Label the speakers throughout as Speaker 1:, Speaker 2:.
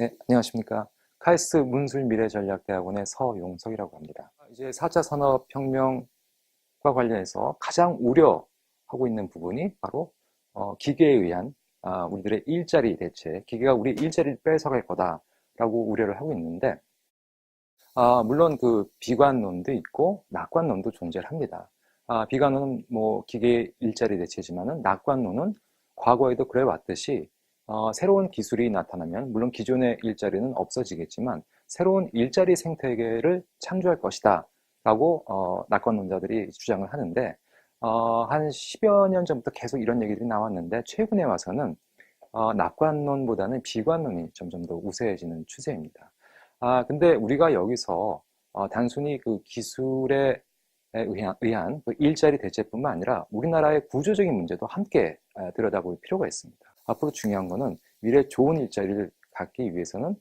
Speaker 1: 네, 안녕하십니까. 카이스트 문술미래전략대학원의 서용석이라고 합니다. 이제 4차 산업혁명과 관련해서 가장 우려하고 있는 부분이 바로 어, 기계에 의한 아, 우리들의 일자리 대체, 기계가 우리 일자리를 뺏어갈 거다라고 우려를 하고 있는데, 아, 물론 그 비관론도 있고 낙관론도 존재를 합니다. 아, 비관론은 뭐 기계 일자리 대체지만은 낙관론은 과거에도 그래 왔듯이 어, 새로운 기술이 나타나면 물론 기존의 일자리는 없어지겠지만 새로운 일자리 생태계를 창조할 것이다 라고 어, 낙관론자들이 주장을 하는데 어, 한 10여 년 전부터 계속 이런 얘기들이 나왔는데 최근에 와서는 어, 낙관론보다는 비관론이 점점 더 우세해지는 추세입니다. 아, 근데 우리가 여기서 어, 단순히 그 기술에 의한, 의한 그 일자리 대체뿐만 아니라 우리나라의 구조적인 문제도 함께 에, 들여다볼 필요가 있습니다. 앞으로 중요한 거는 미래 좋은 일자리를 갖기 위해서는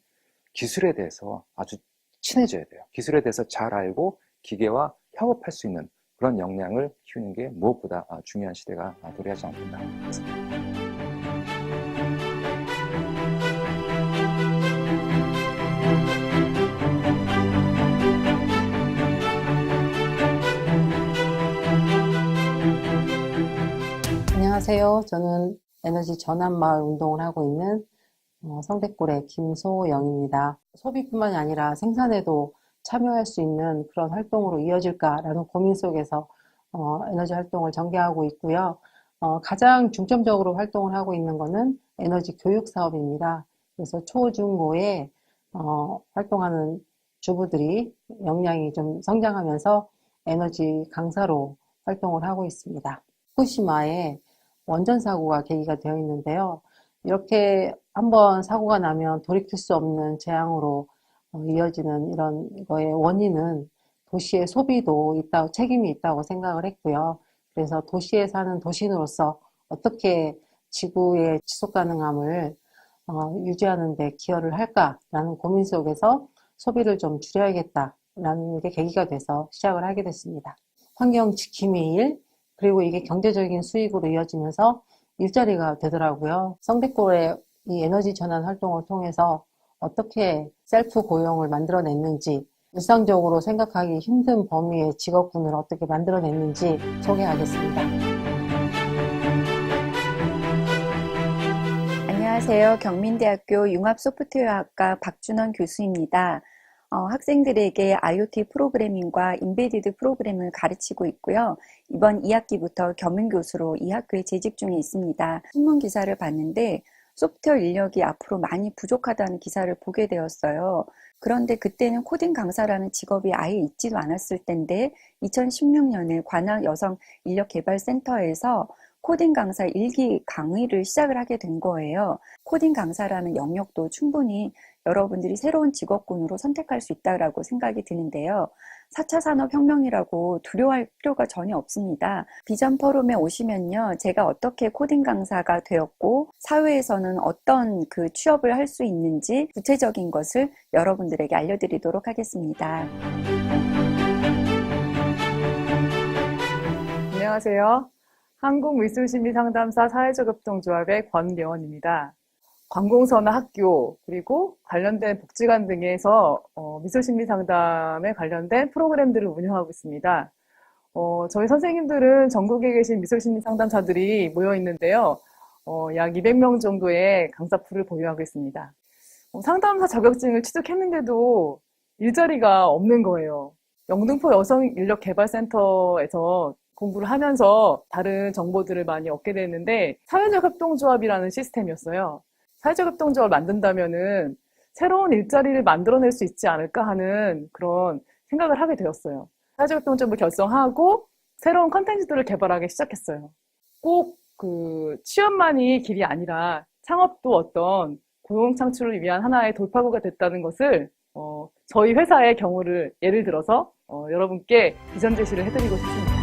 Speaker 1: 기술에 대해서 아주 친해져야 돼요. 기술에 대해서 잘 알고 기계와 협업할 수 있는 그런 역량을 키우는 게 무엇보다 아, 중요한 시대가 도래하지 않겠나 싶습니다.
Speaker 2: 안녕하세요. 저는 에너지 전환 마을 운동을 하고 있는 어, 성대골의 김소영입니다. 소비뿐만이 아니라 생산에도 참여할 수 있는 그런 활동으로 이어질까라는 고민 속에서 어, 에너지 활동을 전개하고 있고요. 어, 가장 중점적으로 활동을 하고 있는 것은 에너지 교육 사업입니다. 그래서 초, 중, 고에 어, 활동하는 주부들이 역량이 좀 성장하면서 에너지 강사로 활동을 하고 있습니다. 후쿠시마에 원전 사고가 계기가 되어 있는데요. 이렇게 한번 사고가 나면 돌이킬 수 없는 재앙으로 어, 이어지는 이런 거의 원인은 도시의 소비도 있다고 책임이 있다고 생각을 했고요. 그래서 도시에 사는 도시인으로서 어떻게 지구의 지속 가능함을 어, 유지하는 데 기여를 할까라는 고민 속에서 소비를 좀 줄여야겠다라는 게 계기가 돼서 시작을 하게 됐습니다. 환경 지킴이 일, 그리고 이게 경제적인 수익으로 이어지면서 일자리가 되더라고요. 성대골의 이 에너지 전환 활동을 통해서 어떻게 셀프 고용을 만들어냈는지, 일상적으로 생각하기 힘든 범위의 직업군을 어떻게 만들어냈는지 소개하겠습니다.
Speaker 3: 안녕하세요. 경민대학교 융합소프트웨어학과 박준원 교수입니다. 어, 학생들에게 IoT 프로그래밍과 인베디드 프로그램을 가르치고 있고요. 이번 2학기부터 겸임 교수로 이 학교에 재직 중에 있습니다. 신문 기사를 봤는데 소프트웨어 인력이 앞으로 많이 부족하다는 기사를 보게 되었어요. 그런데 그때는 코딩 강사라는 직업이 아예 있지도 않았을 텐데 2016년에 관악 여성 인력 개발 센터에서 코딩 강사 일기 강의를 시작을 하게 된 거예요. 코딩 강사라는 영역도 충분히 여러분들이 새로운 직업군으로 선택할 수 있다라고 생각이 드는데요. 4차 산업혁명이라고 두려워할 필요가 전혀 없습니다. 비전 포럼에 오시면요. 제가 어떻게 코딩 강사가 되었고, 사회에서는 어떤 그 취업을 할 수 있는지 구체적인 것을 여러분들에게 알려드리도록 하겠습니다.
Speaker 4: 안녕하세요. 한국미술심리상담사 사회적 협동조합의 권예원입니다. 관공서나 학교 그리고 관련된 복지관 등에서 어, 미술 심리 상담에 관련된 프로그램들을 운영하고 있습니다. 어, 저희 선생님들은 전국에 계신 미술 심리 상담사들이 모여 있는데요. 어, 약 200명 정도의 강사풀을 보유하고 있습니다. 어, 상담사 자격증을 취득했는데도 일자리가 없는 거예요. 영등포 여성인력개발센터에서 공부를 하면서 다른 정보들을 많이 얻게 됐는데 사회적 협동조합이라는 시스템이었어요. 사회적 협동조합을 만든다면은 새로운 일자리를 만들어낼 수 있지 않을까 하는 그런 생각을 하게 되었어요. 사회적 협동조합을 결성하고 새로운 컨텐츠들을 개발하기 시작했어요. 꼭 그 취업만이 길이 아니라 창업도 어떤 고용 창출을 위한 하나의 돌파구가 됐다는 것을 어, 저희 회사의 경우를 예를 들어서 어, 여러분께 비전 제시를 해드리고 싶습니다.